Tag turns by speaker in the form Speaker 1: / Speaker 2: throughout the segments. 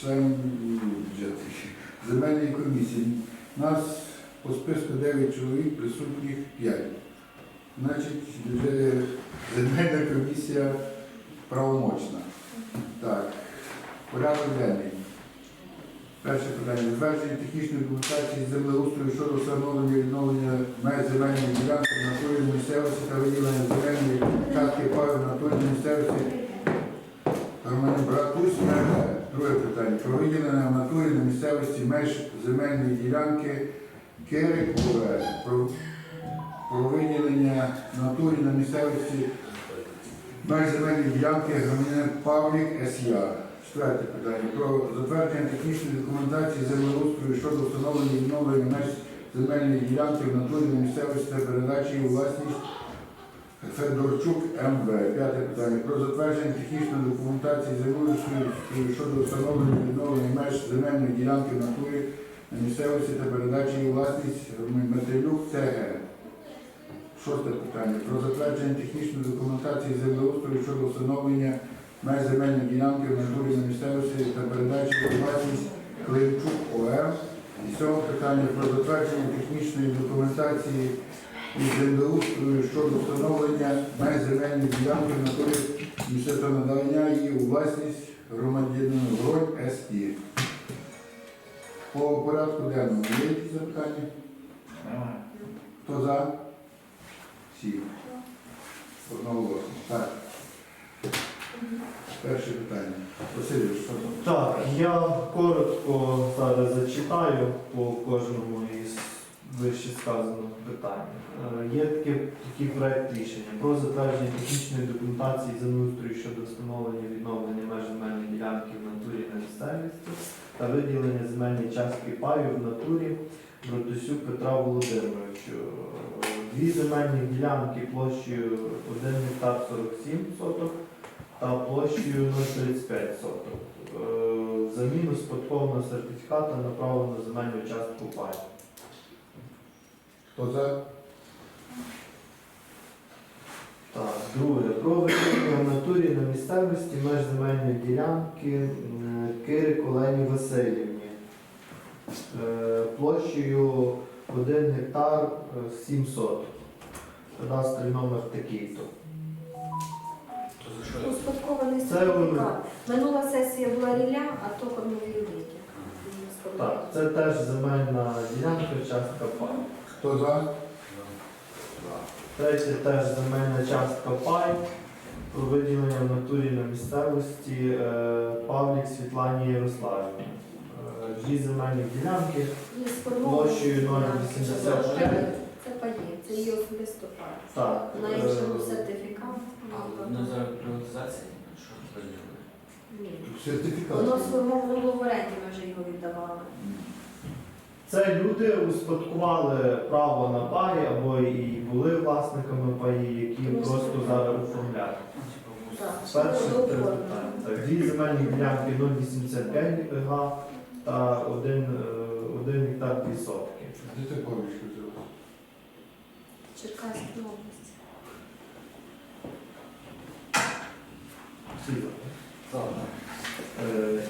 Speaker 1: членом бюджету. земельної комісії. Нас по списку 9 чоловік, присутніх 5. Значить, земельна комісія правомочна. Так, порядок денний. Перше питання. Затвердження технічної документації землеустрою щодо встановлення відновлення меж земельної ділянки в натурі місцевості та виділення земельної частки паю в натурі місцевості Громадян Братусь, Про виділення в натурі на місцевості меж земельної ділянки Кирикове. Про, виділення в натурі на місцевості меж земельної ділянки громадянин Павлік С.Я. Четверте питання. Про затвердження технічної документації землеустрою щодо встановлення відновлення меж земельної ділянки в натурі на місцевості та передачі у власність Федорчук МВ. П'яте питання. Про затвердження технічної документації землеустрою щодо встановлення відновлення меж земельної ділянки в натурі на місцевості та передачі її власність Метелюк ТГ. Шосте питання. Про затвердження технічної документації землеустрою щодо встановлення меж земельної ділянки в натурі на місцевості та передачі її власність Климчук ОР. І сьоме питання про затвердження технічної документації і землеустрою щодо встановлення меж земельної ділянки в натурі місцевого надання її у власність громадянину Гронь СІ. По порядку денному є якісь запитання? Хто за? Всі. Одноголосно. Так. Перше питання. Василь, що там?
Speaker 2: Так, я коротко зараз зачитаю по кожному із вище сказаних питань. Е, Є такий проект рішення про затвердження технічної документації землеустрою щодо встановлення відновлення меж земельної ділянки в натурі на місцевості та виділення земельної частки паю в натурі Братусюк Петра Володимировичу. Дві земельні ділянки площею 1 гектар 47 соток та площею 0,35 соток. Е, Заміну спадкового сертифіката на право на земельну частку паю.
Speaker 1: Хто за?
Speaker 2: Так, друге. Про виділення в натурі на місцевості меж земельної ділянки е, Кири Олені Васильівні. Е, Площею 1 гектар е, 7 соток. Кадастрий номер такий-то.
Speaker 3: Успадкований
Speaker 2: Це
Speaker 3: сертифікат. Минула сесія була рілля, а то кормові.
Speaker 2: Так, це теж земельна ділянка, частка паю.
Speaker 1: Хто за?
Speaker 2: Третє теж земельна частка пай. Про виділення в натурі на місцевості е, Павлік Світлані Ярославівні. Е, Дві земельні ділянки
Speaker 3: Є сформовані.
Speaker 2: площею 0,85.
Speaker 3: Це паї, це її особисто.
Speaker 2: Так,
Speaker 3: На іншому сертифікат.
Speaker 4: А на зараз приватизації? Що?
Speaker 3: Ні.
Speaker 1: Сертифікат.
Speaker 3: Воно сформовано було в оренді, ми вже його віддавали.
Speaker 2: Це люди успадкували право на паї або і були власниками паї, які просто зараз оформляють.
Speaker 3: Так,
Speaker 2: Перше три питання. Дві земельні ділянки 0,85 га та 1, гектар 2 сотки.
Speaker 1: Де ти повіщу?
Speaker 3: Черкаська область.
Speaker 2: Всі. Е,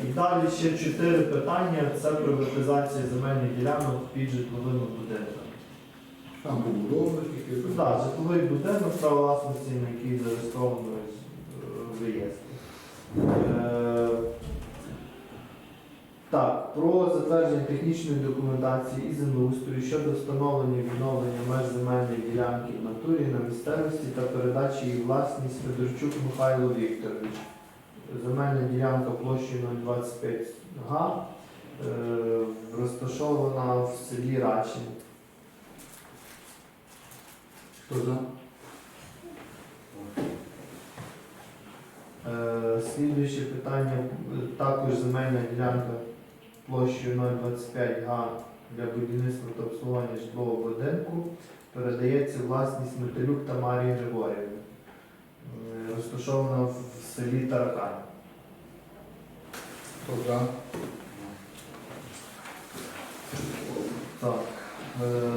Speaker 2: І далі ще чотири питання. Це приватизація земельних ділянок під житловими будинками.
Speaker 1: Там побудовано тільки.
Speaker 2: Так, житловий будинок, право власності, на який зареєстровано е, в реєстрі. Е, Так, про затвердження технічної документації і землеустрою щодо встановлення і відновлення меж земельної ділянки в натурі на місцевості та передачі її власність Федорчук Михайло Вікторович. Земельна ділянка площею 025 га, е, розташована в селі Рачин.
Speaker 1: Хто за?
Speaker 2: Е, Слідуюче питання, е, також земельна ділянка площею 025 га для будівництва та обслуговування житлового будинку передається власність Метелюк Тамарії Григорівні. Розташована в селі Таракань.
Speaker 1: Хто за?
Speaker 2: Так. Е,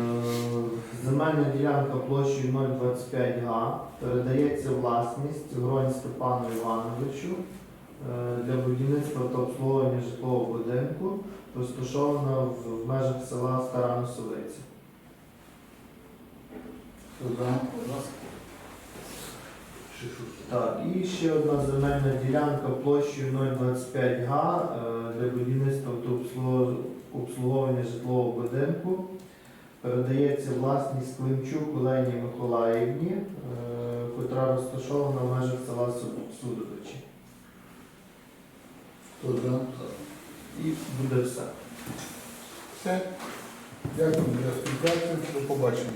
Speaker 2: Земельна ділянка площею 025 га передається власність Гронь Степану Івановичу е, для будівництва та обслуговування житлового будинку, розташована в, в межах села Стара Носовиця.
Speaker 1: Хто за?
Speaker 2: Так, і ще одна земельна ділянка площею 025 га е, для будівництва та обслугов- обслуговування житлового будинку. Передається власність Климчук Олені Миколаївні, е, котра розташована в межах села Су- Судовичі.
Speaker 1: Хто за?
Speaker 2: І буде все.
Speaker 1: Все. Дякую за співпрацю. До побачення.